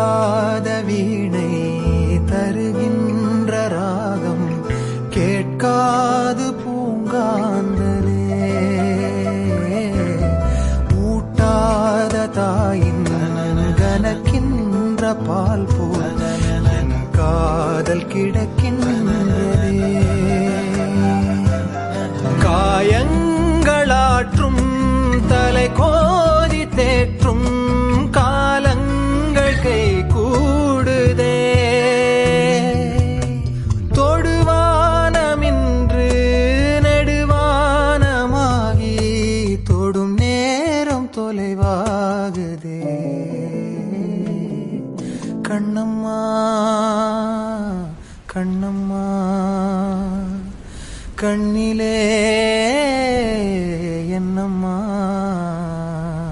இல்லாத வீணை தருகின்ற ராகம் கேட்காது பூங்காந்தலே. ஊட்டாத தாயின் கலக்கின்ற பால் போல் காதல் கிடக்கின்றன நினைவாகுதே கண்ணம்மா கண்ணம்மா கண்ணிலே என்னம்மா?